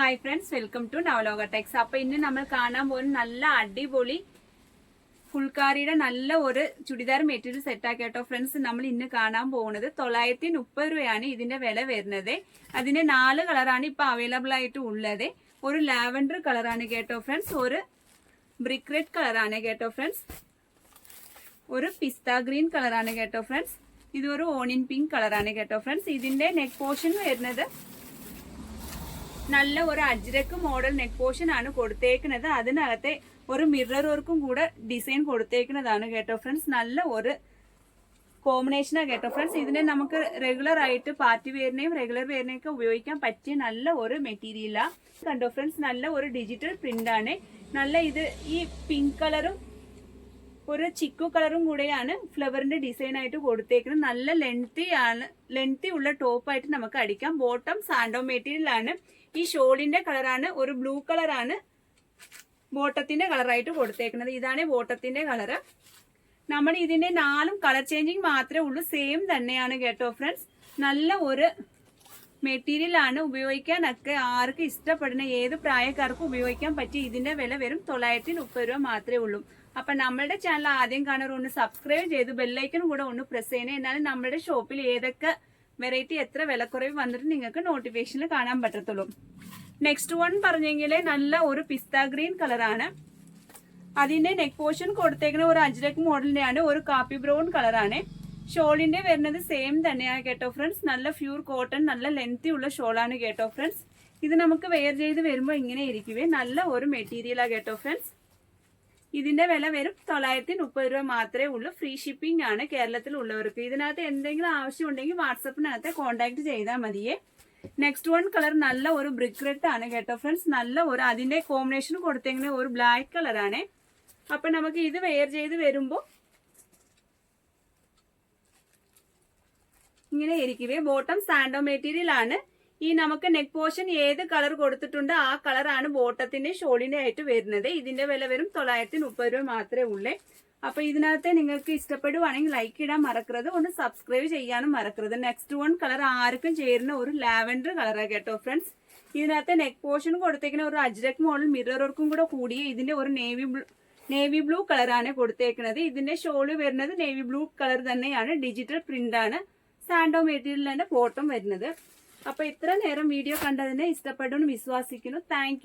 Hi friends welcome to Navaloka techs അപ്പൊ ഇന്ന് നമ്മൾ കാണാൻ പോകുന്ന നല്ല അടിപൊളി ഫുൾക്കാരിയുടെ നല്ല ഒരു ചുടിദാർ മെറ്റീരിയൽ സെറ്റ് ആക്കി കേട്ടോ ഫ്രണ്ട്സ് നമ്മൾ ഇന്ന് കാണാൻ പോകുന്നത് തൊള്ളായിരത്തി മുപ്പത് രൂപയാണ് ഇതിന്റെ വില വരുന്നത്. അതിന്റെ നാല് കളറാണ് ഇപ്പൊ അവൈലബിൾ ആയിട്ട് ഉള്ളത്. ഒരു ലാവൻഡർ കളറാണ് കേട്ടോ ഫ്രണ്ട്സ് ഒരു ബ്രിക്ക് റെഡ് കളറാണ് കേട്ടോ ഫ്രണ്ട്സ് ഒരു പിസ്ത ഗ്രീൻ കളറാണ് കേട്ടോ ഫ്രണ്ട്സ് ഇതൊരു ഓണിൻ പിങ്ക് കളറാണ് കേട്ടോ ഫ്രണ്ട്സ് ഇതിന്റെ നെക്ക് പോർഷൻ വരുന്നത് നല്ല ഒരു അജ്രക്ക് മോഡൽ നെക്ക് പോർഷൻ ആണ് കൊടുത്തേക്കുന്നത്. അതിനകത്തെ ഒരു മിറർ വർക്കും കൂടെ ഡിസൈൻ കൊടുത്തേക്കുന്നതാണ് കേട്ടോ ഫ്രണ്ട്സ് നല്ല ഒരു കോമ്പിനേഷനാണ് കേട്ടോ ഫ്രണ്ട്സ് ഇതിനെ നമുക്ക് റെഗുലർ ആയിട്ട് പാർട്ടി വെയറിനെയും റെഗുലർ വെയറിനെയും ഒക്കെ ഉപയോഗിക്കാൻ പറ്റിയ നല്ല ഒരു മെറ്റീരിയലാണ് കണ്ടോ ഫ്രണ്ട്സ് നല്ല ഒരു ഡിജിറ്റൽ പ്രിന്റ് ആണ്. നല്ല ഇത് ഈ പിങ്ക് കളറും ഒരു ചിക്കു കളറും കൂടെയാണ് ഫ്ലവറിന്റെ ഡിസൈൻ ആയിട്ട് കൊടുത്തേക്കുന്നത്. നല്ല ലെങ്തി ആണ്. ലെങ്തി ഉള്ള ടോപ്പായിട്ട് നമുക്ക് അടിക്കാം. ബോട്ടം സാൻഡോ മെറ്റീരിയൽ ആണ്. ഈ ഷോളിന്റെ കളറാണ് ഒരു ബ്ലൂ കളറാണ് ബോട്ടത്തിന്റെ കളറായിട്ട് കൊടുത്തേക്കുന്നത്. ഇതാണ് ബോട്ടത്തിന്റെ കളറ്. നമ്മൾ ഇതിന്റെ നാലും കളർ ചേഞ്ചിങ് മാത്രമേ ഉള്ളൂ സെയിം തന്നെയാണ് കേട്ടോ ഫ്രണ്ട്സ് നല്ല ഒരു മെറ്റീരിയൽ ആണ് ഉപയോഗിക്കാനൊക്കെ ആർക്ക് ഇഷ്ടപ്പെടുന്ന ഏത് പ്രായക്കാർക്കും ഉപയോഗിക്കാൻ പറ്റിയ ഇതിന്റെ വില വെറും തൊള്ളായിരത്തി മുപ്പത് രൂപ മാത്രമേ ഉള്ളൂ. അപ്പൊ നമ്മളുടെ ചാനൽ ആദ്യം കാണാൻ ഒന്ന് സബ്സ്ക്രൈബ് ചെയ്ത് ബെല്ലൈക്കൺ കൂടെ ഒന്ന് പ്രസ് ചെയ്യണേ. എന്നാലും നമ്മുടെ ഷോപ്പിൽ ഏതൊക്കെ വെറൈറ്റി എത്ര വിലക്കുറവ് വന്നിട്ട് നിങ്ങൾക്ക് നോട്ടിഫിക്കേഷനിൽ കാണാൻ പറ്റത്തുള്ളൂ. നെക്സ്റ്റ് വൺ പറഞ്ഞെങ്കിൽ നല്ല ഒരു പിസ്ത ഗ്രീൻ കളറാണ്. അതിന്റെ നെക്ക് പോർഷൻ കൊടുത്തേക്കുന്ന ഒരു അജ്രക് മോഡലിന്റെ ആണ് ഒരു കാപ്പി ബ്രൗൺ കളറാണ്. ഷോളിന്റെ വരുന്നത് സെയിം തന്നെയാണ് കേട്ടോ ഫ്രണ്ട്സ് നല്ല പ്യൂർ കോട്ടൺ നല്ല ലെങ്തി ഉള്ള ഷോളാണ് കേട്ടോ ഫ്രണ്ട്സ് ഇത് നമുക്ക് വെയർ ചെയ്ത് വരുമ്പോൾ ഇങ്ങനെ ഇരിക്കുവേ. നല്ല ഒരു മെറ്റീരിയലാണ് കേട്ടോ ഫ്രണ്ട്സ് ഇതിന്റെ വില വരും തൊള്ളായിരത്തി മുപ്പത് രൂപ മാത്രമേ ഉള്ളൂ. ഫ്രീ ഷിപ്പിംഗ് ആണ് കേരളത്തിൽ ഉള്ളവർക്ക് ഇതിനകത്ത് എന്തെങ്കിലും ആവശ്യം ഉണ്ടെങ്കിൽ വാട്സപ്പിനകത്ത് കോൺടാക്ട് ചെയ്താൽ മതിയേ. നെക്സ്റ്റ് വൺ കളർ നല്ല ഒരു ബ്രിക്ക് റെഡ് ആണ് കേട്ടോ ഫ്രണ്ട്സ് നല്ല ഒരു അതിന്റെ കോമ്പിനേഷൻ കൊടുത്തെങ്ങനെ ഒരു ബ്ലാക്ക് കളറാണ് അപ്പൊ നമുക്ക് ഇത് വെയർ ചെയ്ത് വരുമ്പോൾ ഇങ്ങനെ ഇരിക്കുവേ. ബോട്ടം സാൻഡോ മെറ്റീരിയൽ ആണ്. ഈ നമുക്ക് നെക്ക് പോർഷൻ ഏത് കളർ കൊടുത്തിട്ടുണ്ട് ആ കളറാണ് ബോട്ടത്തിന്റെ ഷോളിന്റെ ആയിട്ട് വരുന്നത്. ഇതിന്റെ വില വരും തൊള്ളായിരത്തി മുപ്പത് രൂപ മാത്രമേ ഉള്ളൂ. അപ്പൊ ഇതിനകത്ത് നിങ്ങൾക്ക് ഇഷ്ടപ്പെടുവാണെങ്കിൽ ലൈക്ക് ഇടാൻ മറക്കരുത്. ഒന്ന് സബ്സ്ക്രൈബ് ചെയ്യാനും മറക്കരുത്. നെക്സ്റ്റ് വൺ കളർ ആർക്കും ചേരുന്ന ഒരു ലാവൻഡർ കളറാണ് കേട്ടോ ഫ്രണ്ട്സ് ഇതിനകത്ത് നെക്ക് പോർഷൻ കൊടുത്തേക്കുന്ന ഒരു അജ്രക് മോഡൽ മിറർ വർക്കും കൂടെ കൂടിയ ഇതിന്റെ ഒരു നേവി നേവി ബ്ലൂ കളറാണ് കൊടുത്തേക്കുന്നത്. ഇതിന്റെ ഷോൾ വരുന്നത് നേവി ബ്ലൂ കളർ തന്നെയാണ്. ഡിജിറ്റൽ പ്രിന്റ് ആണ്. സാൻഡോ മെറ്റീരിയലിന്റെ ബോട്ടം വരുന്നത്. അപ്പൊ ഇത്ര നേരം വീഡിയോ കണ്ടതിനെ ഇഷ്ടപ്പെടുന്നു വിശ്വസിക്കുന്നു. താങ്ക്